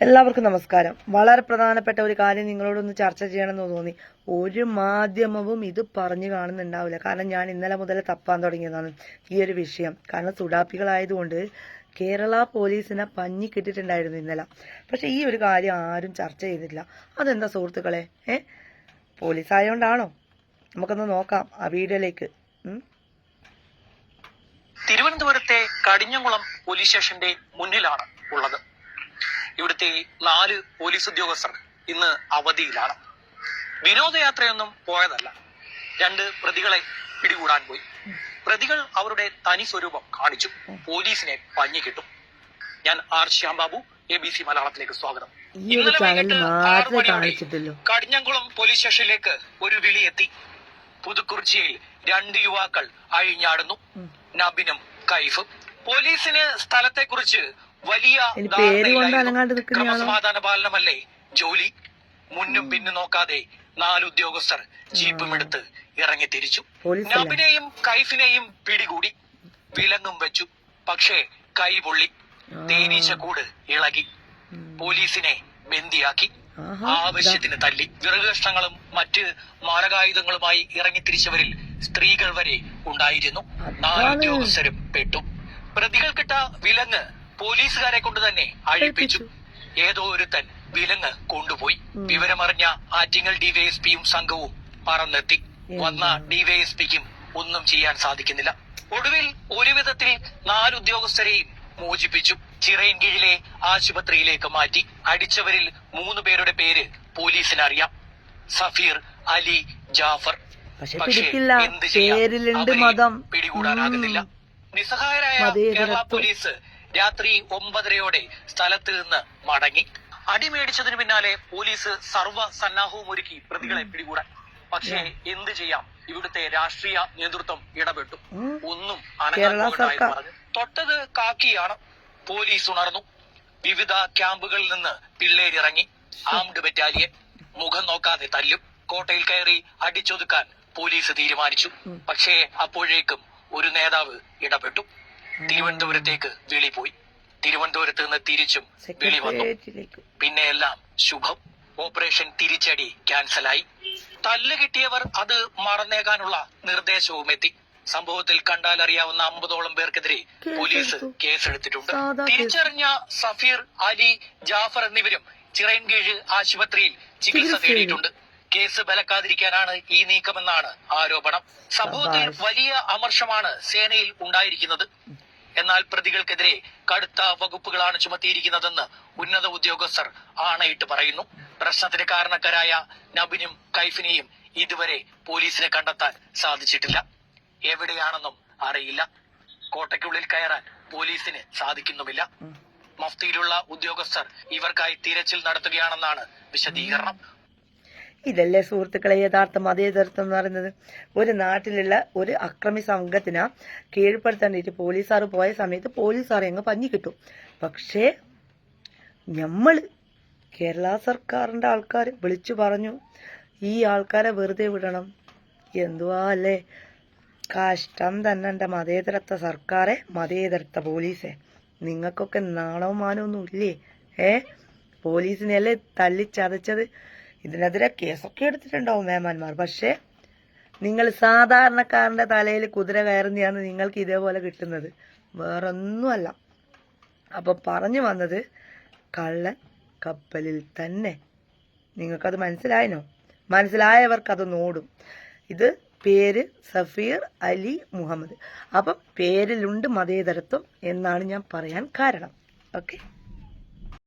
എല്ലാവർക്കും നമസ്കാരം. വളരെ പ്രധാനപ്പെട്ട ഒരു കാര്യം നിങ്ങളോടൊന്ന് ചർച്ച ചെയ്യണമെന്ന് തോന്നി. ഒരു മാധ്യമവും ഇത് പറഞ്ഞു കാണുന്നുണ്ടാവില്ല. കാരണം ഞാൻ ഇന്നലെ മുതൽ തപ്പാൻ തുടങ്ങിയതാണ് ഈ ഒരു വിഷയം. കാരണം സുഡാപ്പികളായതുകൊണ്ട് കേരള പോലീസിനെ പഞ്ഞി കിട്ടിയിട്ടുണ്ടായിരുന്നു ഇന്നലെ. പക്ഷെ ഈ ഒരു കാര്യം ആരും ചർച്ച ചെയ്തിട്ടില്ല. അതെന്താ സുഹൃത്തുക്കളെ? ഏ? പോലീസ് ആയതുകൊണ്ടാണോ നമുക്കൊന്ന് നോക്കാം ആ വീഡിയോയിലേക്ക്. തിരുവനന്തപുരത്തെ കടിഞ്ഞംകുളം പോലീസ് സ്റ്റേഷന്റെ മുന്നിലാണ് ഉള്ളത്. ഇവിടുത്തെ നാല് പോലീസ് ഉദ്യോഗസ്ഥർ ഇന്ന് അവധിയിലാണ്. വിനോദയാത്രയൊന്നും പോയതല്ല. രണ്ട് പ്രതികളെ പിടികൂടാൻ പോയി. പ്രതികൾ അവരുടെ തനി സ്വരൂപം കാണിച്ചു. പോലീസിനെ പഞ്ഞി കിട്ടും. ഞാൻ R Shyam Babu A B C മലയാളത്തിലേക്ക് സ്വാഗതം. ഈ ഇന്നലെ ചാനൽ വൈകിട്ട് ആറ് മാത്രമേ മണിയോടെ കടിഞ്ഞംകുളം പോലീസ് സ്റ്റേഷനിലേക്ക് ഒരു വിളി എത്തി. പുതുക്കുറിച്ചിയിൽ രണ്ട് യുവാക്കൾ അഴിഞ്ഞാടുന്നു. നബിനും കൈഫും. പോലീസിന് സ്ഥലത്തെക്കുറിച്ച് വലിയ? ക്രമസമാധാന പാലനമല്ലേ? ജോലി മുന്നും പിന്നും നോക്കാതെ നാല് ഉദ്യോഗസ്ഥർ ജീപ്പും എടുത്ത് ഇറങ്ങി തിരിച്ചു? നബിനെയും കൈഫിനെയും പിടികൂടി വിലങ്ങും വെച്ചു. പക്ഷേ കൈ പൊള്ളി. തേനീച്ചക്കൂട് ഇളകി. പോലീസിനെ ബന്ദിയാക്കി. ആവശ്യത്തിന് തല്ലി വിറകഷ്ണങ്ങളും മറ്റ് മാരകായുധങ്ങളുമായി ഇറങ്ങിത്തിരിച്ചവരിൽ സ്ത്രീകൾ വരെ ഉണ്ടായിരുന്നു. നാല്. ഉദ്യോഗസ്ഥരും പെട്ടു. പ്രതികൾക്കിട്ട വിലങ്ങ് പോലീസുകാരെ കൊണ്ട് തന്നെ അഴിപ്പിച്ചു. ഏതോ ഒരുത്തൻ വിലങ്ങ് കൊണ്ടുപോയി. വിവരമറിഞ്ഞ ആറ്റിങ്ങൽ ഡിവൈഎസ്പിയും സംഘവും പറന്നെത്തി. വന്ന? ഡിവൈഎസ്പിക്കും ഒന്നും ചെയ്യാൻ സാധിക്കുന്നില്ല. ഒടുവിൽ ഒരുവിധത്തിൽ നാല് ഉദ്യോഗസ്ഥരെയും മോചിപ്പിച്ചു. ചിറയിൻകീഴിലെ ആശുപത്രിയിലേക്ക് മാറ്റി. അടിച്ചവരിൽ മൂന്ന് പേരുടെ പേര് പോലീസിന് അറിയാം സഫീർ അലി ജാഫർ. പക്ഷെ എന്ത് ചെയ്യാം? പിടികൂടാനാകുന്നില്ല. നിസ്സഹായരായ കേരള പോലീസ് രാത്രി ഒമ്പതരയോടെ സ്ഥലത്ത് നിന്ന് മടങ്ങി. അടിമേടിച്ചതിന് പിന്നാലെ പോലീസ് സർവ സന്നാഹവും ഒരുക്കി പ്രതികളെ പിടികൂടാൻ. പക്ഷേ എന്ത് ചെയ്യാം? ഇവിടുത്തെ രാഷ്ട്രീയ നേതൃത്വം ഇടപെട്ടു. ഒന്നും അനങ്ങാൻ. പറഞ്ഞു. തൊട്ടത് കാക്കിയാണ്. പോലീസ് ഉണർന്നു. വിവിധ ക്യാമ്പുകളിൽ നിന്ന് പിള്ളേരിറങ്ങി. Armed battalion. മുഖം നോക്കാതെ തല്ലും. കോട്ടയിൽ കയറി അടിച്ചൊതുക്കാൻ പോലീസ് തീരുമാനിച്ചു. പക്ഷേ അപ്പോഴേക്കും ഒരു നേതാവ് ഇടപെട്ടു. തിരുവനന്തപുരത്തേക്ക് വിളി പോയി. തിരുവനന്തപുരത്ത് നിന്ന് തിരിച്ചും വിളി വന്നു. പിന്നെ എല്ലാം ശുഭം. ഓപ്പറേഷൻ തിരിച്ചടി ക്യാൻസലായി തല്ല് കിട്ടിയവർ അത് മറന്നേക്കാനുള്ള നിർദ്ദേശവും എത്തി. സംഭവത്തിൽ കണ്ടാൽ അറിയാവുന്ന അമ്പതോളം പേർക്കെതിരെ പോലീസ് കേസെടുത്തു. കേസെടുത്തിട്ടുണ്ട് തിരിച്ചറിഞ്ഞ സഫീർ അലി ജാഫർ എന്നിവരും ചിറയൻകീഴ് ആശുപത്രിയിൽ ചികിത്സ തേടിയിട്ടുണ്ട്. കേസ് ബലക്കാതിരിക്കാനാണ് ഈ നീക്കമെന്നാണ് ആരോപണം. സംഭവത്തിൽ വലിയ അമർഷമാണ് സേനയിൽ ഉണ്ടായിരിക്കുന്നത്. എന്നാൽ പ്രതികൾക്കെതിരെ കടുത്ത വകുപ്പുകളാണ് ചുമത്തിയിരിക്കുന്നതെന്ന് ഉന്നത ഉദ്യോഗസ്ഥർ ആണയിട്ട് പറയുന്നു. പ്രശ്നത്തിന് കാരണക്കാരായ നബിനും കൈഫിനെയും ഇതുവരെ പോലീസിനെ കണ്ടെത്താൻ സാധിച്ചിട്ടില്ല. എവിടെയാണെന്നും അറിയില്ല. കോട്ടയ്ക്കുള്ളിൽ കയറാൻ പോലീസിന് സാധിക്കുന്നുമില്ല. മഫ്തിയിലുള്ള ഉദ്യോഗസ്ഥർ ഇവർക്കായി തിരച്ചിൽ നടത്തുകയാണെന്നാണ് വിശദീകരണം. ഇതല്ലേ സുഹൃത്തുക്കളെ യഥാർത്ഥ മതേതരത്വം എന്ന് പറയുന്നത്? ഒരു നാട്ടിലുള്ള ഒരു അക്രമി സംഘത്തിനെ കീഴ്പ്പെടുത്താണ്ടിട്ട് പോലീസാർ പോയ സമയത്ത് പോലീസാർ അങ്ങ് പഞ്ഞി കിട്ടും. പക്ഷേ നമ്മൾ കേരള സർക്കാരിന്റെ ആൾക്കാർ വിളിച്ചു പറഞ്ഞു ഈ ആൾക്കാരെ വെറുതെ വിടണം. എന്തുവാ അല്ലേ? കഷ്ടം തന്നെ എന്റെ മതേതരത്വ സർക്കാരെ മതേതരത്വ പോലീസെ. നിങ്ങൾക്കൊക്കെ നാണവും മാനവും ഒന്നും ഇല്ലേ? ഏ? പോലീസിനെയല്ലേ തല്ലിച്ചതച്ചത് ഇതിനെതിരെ കേസൊക്കെ എടുത്തിട്ടുണ്ടാവും മേമാന്മാർ. പക്ഷേ നിങ്ങൾ സാധാരണക്കാരന്റെ തലയിൽ കുതിര കയറുന്നതാണ് നിങ്ങൾക്ക് ഇതേപോലെ കിട്ടുന്നത്. വേറൊന്നുമല്ല. അപ്പൊ പറഞ്ഞു വന്നത് കള്ളൻ കപ്പലിൽ തന്നെ. നിങ്ങൾക്കത് മനസ്സിലായനോ? മനസ്സിലായവർക്ക് അത് നോടും. ഇത് പേര് സഫീർ അലി മുഹമ്മദ്. അപ്പം പേരിലുണ്ട് മതേതരത്വം എന്നാണ് ഞാൻ പറയാൻ കാരണം. ഓക്കെ?